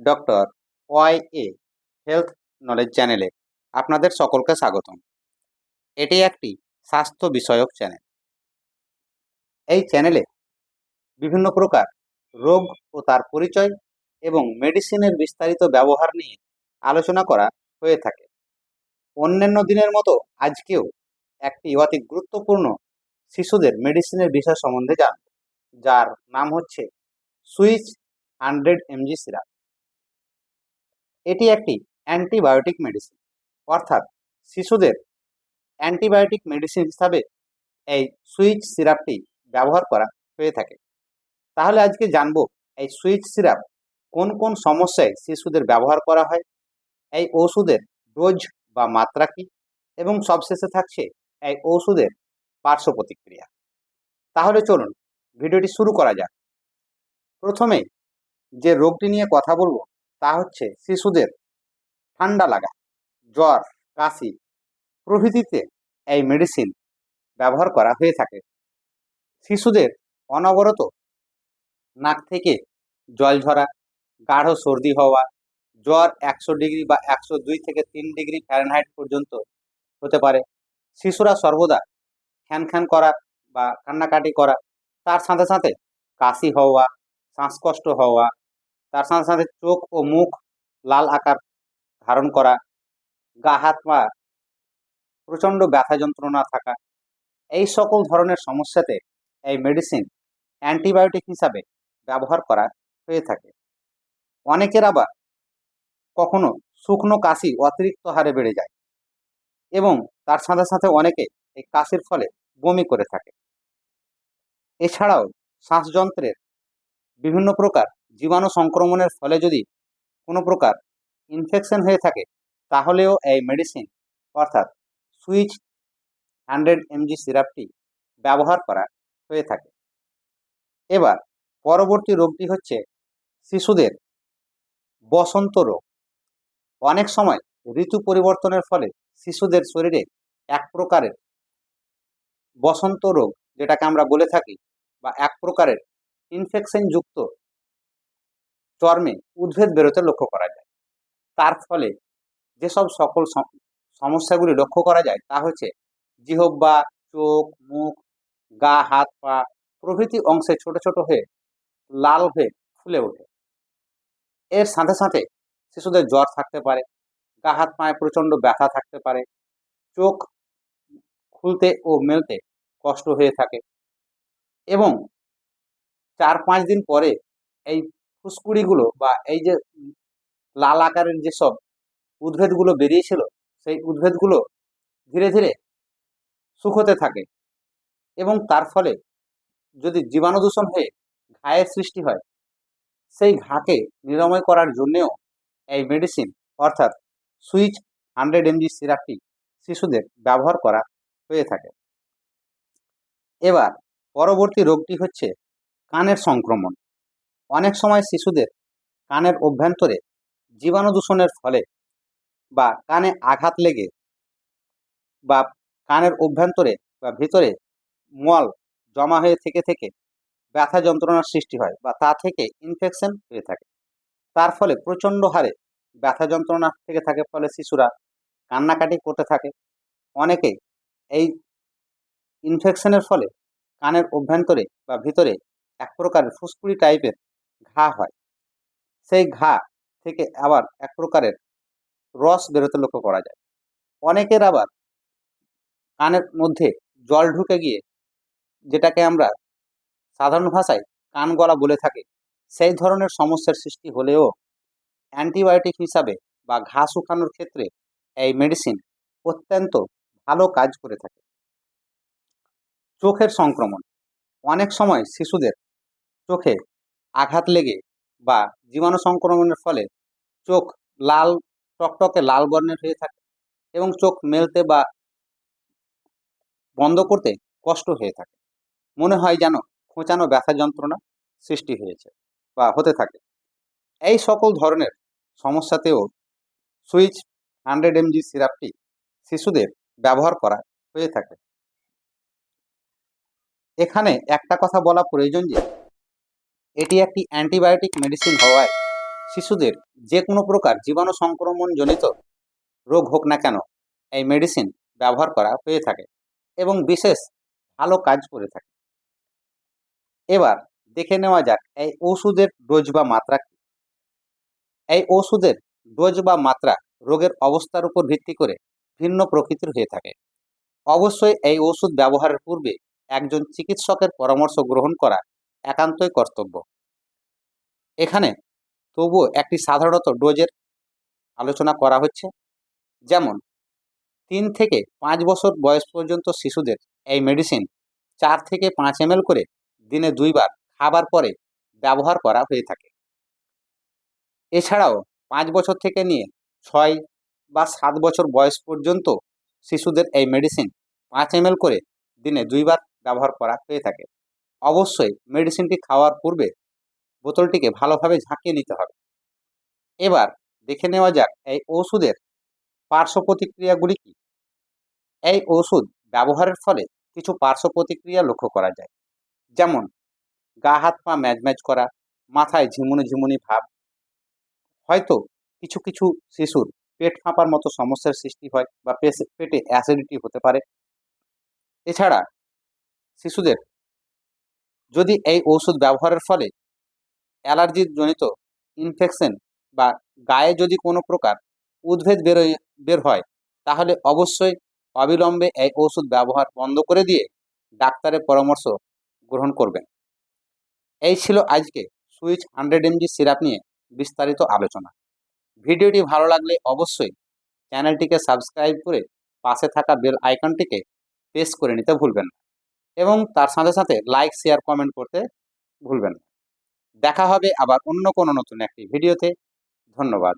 Doctor Y A health knowledge চ্যানেলে আপনাদের সকলকে স্বাগতম। এটি একটি স্বাস্থ্য বিষয়ক চ্যানেল। এই চ্যানেলে বিভিন্ন প্রকার রোগ ও তার পরিচয় এবং মেডিসিনের বিস্তারিত ব্যবহার নিয়ে আলোচনা করা হয়ে থাকে। অন্যান্য দিনের মতো আজকেও একটি অতি গুরুত্বপূর্ণ শিশুদের মেডিসিনের বিষয় সম্বন্ধে জানব, যার নাম হচ্ছে সুইচ হান্ড্রেড এমজি সিরাপ। এটি একটি অ্যান্টিবায়োটিক মেডিসিন অর্থাৎ শিশুদের অ্যান্টিবায়োটিক মেডিসিন হিসাবে এই সুইচ সিরাপটি ব্যবহার করা হয়ে থাকে। তাহলে আজকে জানব এই সুইচ সিরাপ কোন কোন সমস্যায় শিশুদের ব্যবহার করা হয়, এই ওষুধের ডোজ বা মাত্রা কী, এবং সবশেষে থাকছে এই ওষুধের পার্শ্ব প্রতিক্রিয়া। তাহলে চলুন, ভিডিওটি শুরু করা যাক। প্রথমে যে রোগটি নিয়ে কথা বলব তা হচ্ছে শিশুদের ঠান্ডা লাগা, জ্বর, কাশি প্রভৃতিতে এই মেডিসিন ব্যবহার করা হয়ে থাকে। শিশুদের অনবরত নাক থেকে জল ঝরা, গাঢ় সর্দি হওয়া, জ্বর একশো ডিগ্রি বা একশো দুই থেকে তিন ডিগ্রি ফ্যারেনহাইট পর্যন্ত হতে পারে। শিশুরা সর্বদা খ্যান খ্যান করা বা কান্নাকাটি করা, তার সাথে সাথে কাশি হওয়া, শ্বাসকষ্ট হওয়া তার সাথে সাথে চোখ ও মুখ লাল আকার ধারণ করা, গা, হাত, পা প্রচণ্ড ব্যথা যন্ত্রণা থাকা, এই সকল ধরনের সমস্যাতে এই মেডিসিন অ্যান্টিবায়োটিক হিসাবে ব্যবহার করা হয়ে থাকে। অনেকের আবার কখনো শুকনো কাশি অতিরিক্ত হারে বেড়ে যায় এবং তার সাথে সাথে অনেকে এই কাশির ফলে বমি করে থাকে। এছাড়াও শ্বাসযন্ত্রের বিভিন্ন প্রকার জীবাণু সংক্রমণের ফলে যদি কোনো প্রকার ইনফেকশন হয়ে থাকে, তাহলেও এই মেডিসিন অর্থাৎ সুইচ হান্ড্রেড এমজি সিরাপটি ব্যবহার করা হয়ে থাকে। এবার পরবর্তী রোগটি হচ্ছে শিশুদের বসন্ত রোগ। অনেক সময় ঋতু পরিবর্তনের ফলে শিশুদের শরীরে এক প্রকারের বসন্ত রোগ, যেটাকে আমরা বলে থাকি, বা এক প্রকারের ইনফেকশন যুক্ত চর্মে উদ্ভেদ বেরোতে লক্ষ্য করা যায়। তার ফলে যেসব সকল সম- সমস্যাগুলি লক্ষ্য করা যায় তা হচ্ছে জিহব্বা চোখ, মুখ, গা, হাত, পা প্রভৃতি অংশে ছোট ছোট হয়ে লাল হয়ে ফুলে ওঠে। এর সাথে সাথে শিশুদের জ্বর থাকতে পারে, গা, হাত, পায়ে প্রচণ্ড ব্যথা থাকতে পারে, চোখ খুলতে ও মেলতে কষ্ট হয়ে থাকে এবং চার পাঁচ দিন পরে এই ফুসকুড়িগুলো বা এই যে লাল আকারের যেসব উদ্ভিদগুলো বেরিয়েছিল, সেই উদ্ভিদগুলো ধীরে ধীরে শুকোতে থাকে এবং তার ফলে যদি জীবাণু দূষণ হয়ে ঘায়ের সৃষ্টি হয়, সেই ঘাকে নিরাময় করার জন্যেও এই মেডিসিন অর্থাৎ সুইচ হান্ড্রেড এমজি সিরাপটি শিশুদের ব্যবহার করা হয়ে থাকে। এবার পরবর্তী রোগটি হচ্ছে কানের সংক্রমণ। অনেক সময় শিশুদের কানের অভ্যন্তরে জীবাণু দূষণের ফলে বা কানে আঘাত লেগে বা কানের অভ্যন্তরে বা ভিতরে মল জমা হয়ে থেকে থেকে ব্যথা যন্ত্রণার সৃষ্টি হয় বা তা থেকে ইনফেকশন হয়ে থাকে। তার ফলে প্রচণ্ড হারে ব্যথা যন্ত্রণা থেকে থাকে, ফলে শিশুরা কান্নাকাটি করতে থাকে। অনেকে এই ইনফেকশনের ফলে কানের অভ্যন্তরে বা ভিতরে এক প্রকারের ফুসকুড়ি টাইপের ঘা হয়। সেই ঘা থেকে আবার এক প্রকারের রস বেরোতে লক্ষ্য করা যায়। অনেকের আবার কানের মধ্যে জল ঢুকে গিয়ে যেটাকে আমরা সাধারণ ভাষায় কান গলা বলে থাকি, সেই ধরনের সমস্যার সৃষ্টি হলেও অ্যান্টিবায়োটিক হিসাবে বা ঘা শুকানোর ক্ষেত্রে এই মেডিসিন অত্যন্ত ভালো কাজ করে থাকে। চোখের সংক্রমণ, অনেক সময় শিশুদের চোখে আঘাত লেগে বা জীবাণু সংক্রমণের ফলে চোখ লাল, টকটকে লাল বর্ণের হয়ে থাকে এবং চোখ মেলতে বা বন্ধ করতে কষ্ট হয়ে থাকে। মনে হয় যেন খোঁচানো ব্যথা যন্ত্রণা সৃষ্টি হয়েছে বা হতে থাকে। এই সকল ধরনের সমস্যাতেও সুইচ হান্ড্রেড এমজি সিরাপটি শিশুদের ব্যবহার করা হয়ে থাকে। এখানে একটা কথা বলা প্রয়োজন যে এটি একটি অ্যান্টিবায়োটিক মেডিসিন হওয়ায় শিশুদের যে কোনো প্রকার জীবাণু সংক্রমণজনিত রোগ হোক না কেন, এই মেডিসিন ব্যবহার করা হয়ে থাকে এবং বিশেষ ভালো কাজ করে থাকে। এবার দেখে নেওয়া যাক এই ওষুধের ডোজ বা মাত্রা কি। এই ওষুধের ডোজ বা মাত্রা রোগের অবস্থার উপর ভিত্তি করে ভিন্ন প্রকৃতির হয়ে থাকে। অবশ্যই এই ওষুধ ব্যবহারের পূর্বে একজন চিকিৎসকের পরামর্শ গ্রহণ করা একান্তই কর্তব্য। এখানে তবুও একটি সাধারণত ডোজের আলোচনা করা হচ্ছে। যেমন, তিন থেকে পাঁচ বছর বয়স পর্যন্ত শিশুদের এই মেডিসিন চার থেকে পাঁচ এম করে দিনে দুইবার খাবার পরে ব্যবহার করা হয়ে থাকে। এছাড়াও পাঁচ বছর থেকে নিয়ে ছয় বা সাত বছর বয়স পর্যন্ত শিশুদের এই মেডিসিন পাঁচ এম করে দিনে দুইবার ব্যবহার করা হয়ে থাকে। অবশ্যই মেডিসিনটি খাওয়ার পূর্বে বোতলটিকে ভালোভাবে ঝাঁকিয়ে নিতে হবে। এবার দেখে নেওয়া যাক, এই ওষুধের পার্শ্ব প্রতিক্রিয়াগুলি কী? এই ওষুধ ব্যবহারের ফলে কিছু পার্শ্ব প্রতিক্রিয়া লক্ষ্য করা যায়। যেমন, গা হাত পা ম্যাজম্যাজ করা, মাথায় ঝিমুনি ঝিমুনি ভাব। হয়তো কিছু কিছু শিশুর পেট ফাঁপার মতো সমস্যার সৃষ্টি হয় বা পেটে অ্যাসিডিটি হতে পারে। এছাড়া শিশুদের যদি এই ওষুধ ব্যবহারের ফলে অ্যালার্জির জনিত ইনফেকশন বা গায়ে যদি কোনো প্রকার উদ্ভেদ বেরোয়, বের হয়, তাহলে অবশ্যই অবিলম্বে এই ওষুধ ব্যবহার বন্ধ করে দিয়ে ডাক্তারের পরামর্শ গ্রহণ করবেন। এই ছিল আজকে সুইচ হান্ড্রেড এমজি সিরাপ নিয়ে বিস্তারিত আলোচনা। ভিডিওটি ভালো লাগলে অবশ্যই চ্যানেলটিকে সাবস্ক্রাইব করে পাশে থাকা বেল আইকনটিকে প্রেস করে নিতে ভুলবেন না। এবং তার সাথে সাথে লাইক শেয়ার কমেন্ট করতে ভুলবেন না। দেখা হবে আবার অন্য কোনো নতুন একটি ভিডিওতে ধন্যবাদ।